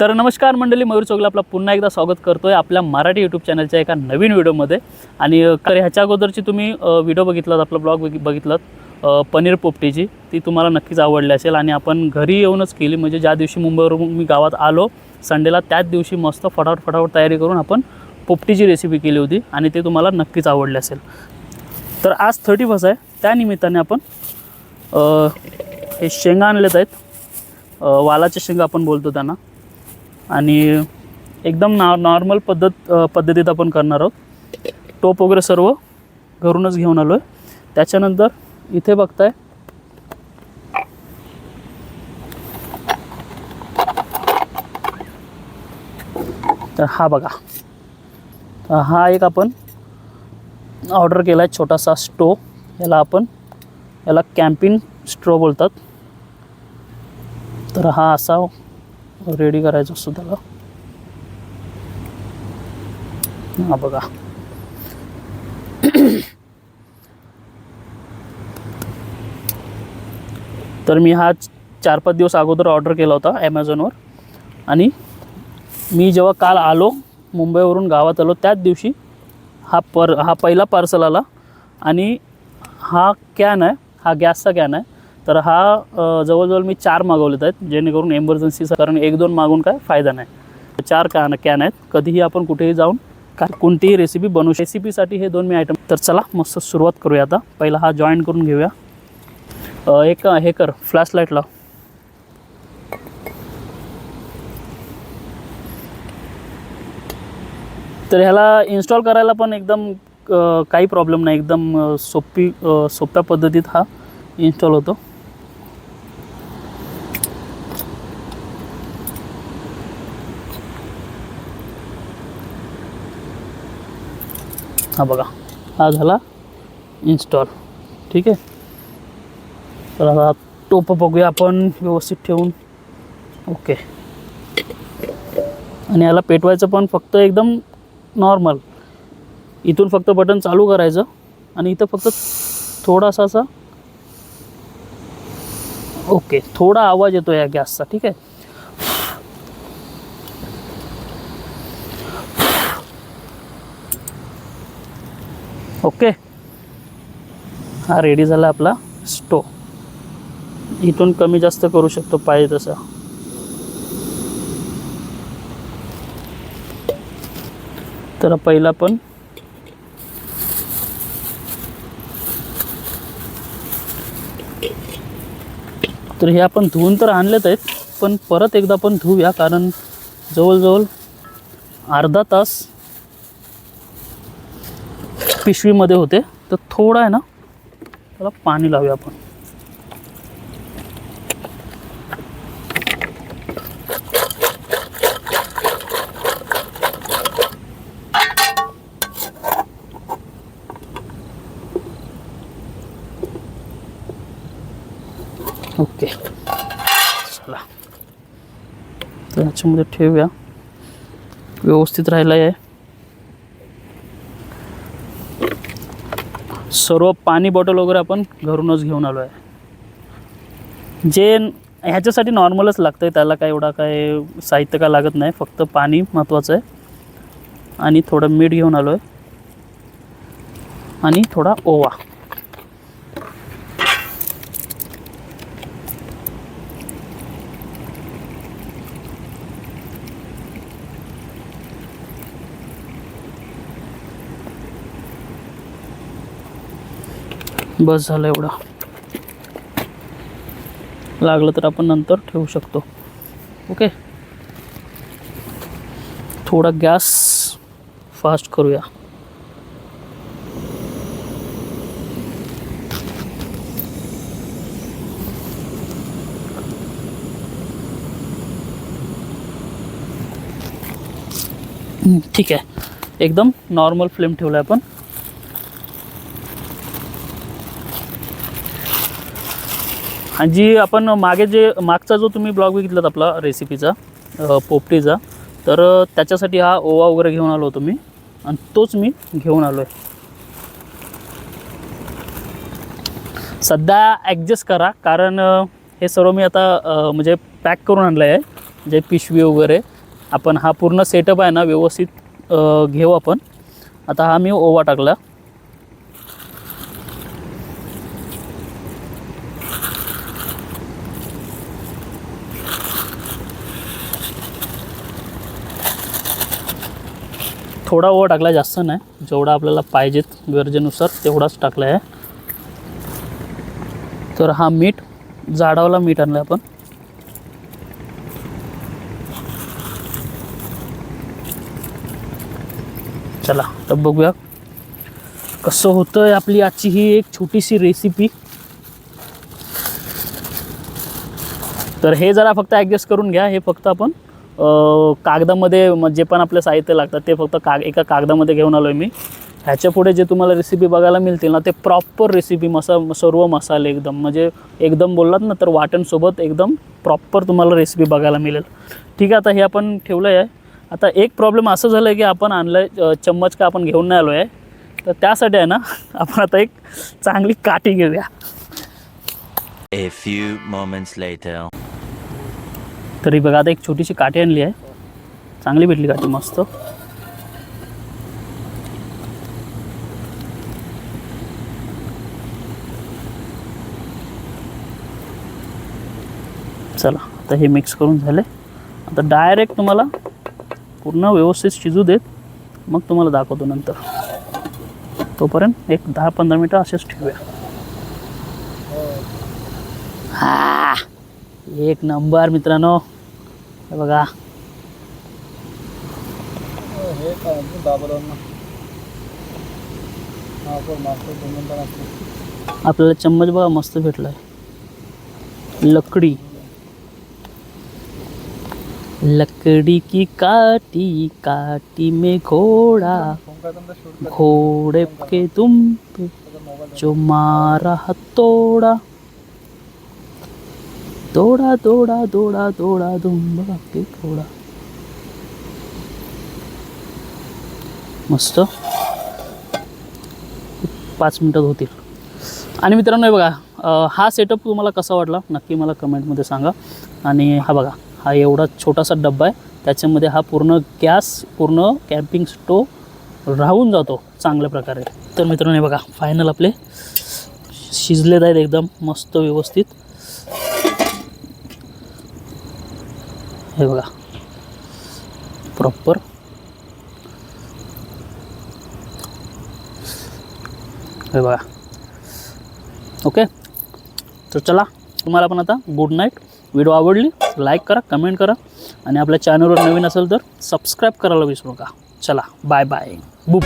तर नमस्कार मंडळी मयूर चौगला आपला पुन्हा एकदा स्वागत करतोय आपल्या मराठी यूट्यूब चॅनलच्या एका नवीन व्हिडिओमध्ये. आणि तर ह्याच्या अगोदरची तुम्ही व्हिडिओ बघितलात आपला ब्लॉग बघितलात पनीर पोपटीची. ती तुम्हाला नक्कीच आवडली असेल आणि आपण घरी येऊनच केली. म्हणजे ज्या दिवशी मुंबईवरून मी गावात आलो संडेला त्याच दिवशी मस्त फटाफट फटाफट तयारी करून आपण पोपटीची रेसिपी केली होती आणि ते तुम्हाला नक्कीच आवडले असेल. तर आज थर्टी फर्स्ट आहे. त्या निमित्ताने आपण हे शेंगा आणलेत आहेत. वालाच्या वालाचे शेंगा आपण बोलतो त्यांना. आणि एकदम नॉ नॉर्मल पद्धत पद्धतीत आपण करणार आहोत. टोप वगैरे सर्व घरूनच घेऊन आलो आहे त्याच्यानंतर इथे बघताय. तर हा बघा. तर हा एक आपण ऑर्डर केला आहे छोटासा स्टो. याला आपण याला कॅम्पिंग स्ट्रो बोलतात. तर हा असा रेडी करायचं असतो त्याला. हा बघा. तर मी हा चार पाच दिवस अगोदर ऑर्डर केला होता ॲमेझॉनवर आणि मी जेव्हा काल आलो मुंबईवरून गावात आलो त्याच दिवशी हा पर हा पहिला पार्सल आला. आणि हा कॅन आहे हा गॅसचा कॅन आहे. तर हा जवळजवळ मी चार मागवलेत आहेत जेणेकरून एमर्जन्सीचा कारण एक दोन मागून काय फायदा नाही. चार कॅन कॅन आहेत कधीही आपण कुठेही जाऊन काय कोणतीही रेसिपी बनवू रेसिपीसाठी हे दोन मी आयटम तर चला मस्त सुरुवात करूया आता. पहिला हा जॉईन करून घेऊया. एक हे कर फ्लॅश लाइट लाव तर ह्याला इन्स्टॉल करायला पण एकदम काही प्रॉब्लेम नाही. एकदम सोपी सोप्या पद्धतीत हा इन्स्टॉल होतो. हा बघा हा झाला इन्स्टॉल ठीक आहे? तर आता टोपं बघूया आपण व्यवस्थित ठेवून. ओके. आणि याला पेटवायचं पण फक्त एकदम नॉर्मल इथून फक्त बटन चालू करायचं आणि इथं फक्त थोडासा असा ओके थोडा आवाज येतो या गॅसचा ठीक आहे? ओके. हा रेडी झाला आपला स्टो. इथून कमी जास्त करू शकतो पाहिजे तसा. तर पहिला पण तर हे आपण धुवून तर आणलेत आहेत पण परत एकदा पण धुवूया कारण जवळजवळ अर्धा तास पिशवीमध्ये होते. तर थोडा आहे ना त्याला पाणी लावूया आपण. ओके. चला. तर ह्याच्यामध्ये ठेवूया. व्यवस्थित राहिला आहे सर्व पाणी बॉटल वगैरे आपण घरूनच घेऊन आलो आहे. जे ह्याच्यासाठी नॉर्मलच लागतं आहे त्याला काय एवढा काय साहित्य काय लागत नाही फक्त पाणी महत्त्वाचं आहे. आणि थोडं मीठ घेऊन आलो आहे आणि थोडा ओवा. बस झालं एवढा. लागलं तर आपण नंतर ठेवू शकतो. ओके? थोडा गॅस फास्ट करूया. ठीक आहे. एकदम नॉर्मल फ्लेम ठेवला आपण. आणि जी आपण मागे जे मागचा जो तुम्ही ब्लॉग बघितलात आपला रेसिपीचा पोपटीचा तर त्याच्यासाठी हा ओवा वगैरे घेऊन आलो होतो मी. आणि तोच मी घेऊन आलो आहे सध्या ॲडजस्ट करा कारण हे सर्व मी आता म्हणजे पॅक करून आणलं आहे म्हणजे पिशवी वगैरे आपण हा पूर्ण सेटअप आहे ना व्यवस्थित घेऊ आपण. आता हा मी ओवा टाकला. थोडा ओवा टाकला जास्त नाही. जेवढा आपल्याला पाहिजेत गरजेनुसार तेवढाच टाकला आहे. तर हा मीठ झाडावला मीठ आणलं आपण. चला तर बघूया. कसं होतं आपली आजची ही एक छोटीशी रेसिपी तर हे जरा फक्त ॲडजस्ट करून घ्या हे फक्त आपण कागदामध्ये जे पण आपलं साहित्य लागतात ते फक्त काग एका कागदामध्ये घेऊन आलो आहे मी. ह्याच्या पुढे जे तुम्हाला रेसिपी बघायला मिळतील ना ते प्रॉपर रेसिपी मसा सर्व मसाले एकदम. म्हणजे एकदम बोललात ना तर वाटणसोबत एकदम प्रॉपर तुम्हाला रेसिपी बघायला मिळेल. ठीक आहे आता हे आपण ठेवलं आहे आता एक प्रॉब्लेम असं झालं आहे की आपण आणलं आहे चम्मच का आपण घेऊन नाही आलो आहे तर त्यासाठी आहे ना आपण आता एक चांगली काठी घेऊया. A few moments later. तरी बघा आता एक छोटीशी काठी आणली आहे. चांगली भेटली काठी मस्त. चला आता हे मिक्स करून झाले आता डायरेक्ट तुम्हाला पूर्ण व्यवस्थित शिजू देत मग तुम्हाला दाखवतो नंतर. तोपर्यंत एक दहा पंधरा मिनटं असेच ठेवूया. हा एक नंबर मित्रांनो. हे बघा. काय दाबलं ना. पण मास्टर बनवून पण असतो. आपल्याला चम्मच बघा मस्त भेटलाय. लकडी. लकड़ी की काटी काटी में घोड़ा. घोड़े के तुम पे जो मारा हथोड़ा. दोडा दोडा दोडा दोडा दुम्बा के थोडा मस्त. पाच मिनटात होतील. आणि मित्रांनो हे बघा हा सेटअप तुम्हाला कसा वाटला? नक्की मला कमेंटमध्ये सांगा. आणि हा बघा हा एवढा छोटासा डब्बा आहे. त्याच्यामध्ये हा पूर्ण गॅस पूर्ण कॅम्पिंग स्टोव राहून जातो चांगल्या प्रकारे. तर मित्रांनो हे बघा फायनल आपले शिजलेत आहेत एकदम मस्त व्यवस्थित. हे बघा. प्रॉपर हे बघा. ओके तर चला तुम्हाला पण आता गुड नाईट व्हिडिओ आवडली लाईक करा कमेंट करा. आणि आपल्या चॅनलवर नवीन असेल तर सबस्क्राईब करायला विसरू नका. चला बाय बाय बुक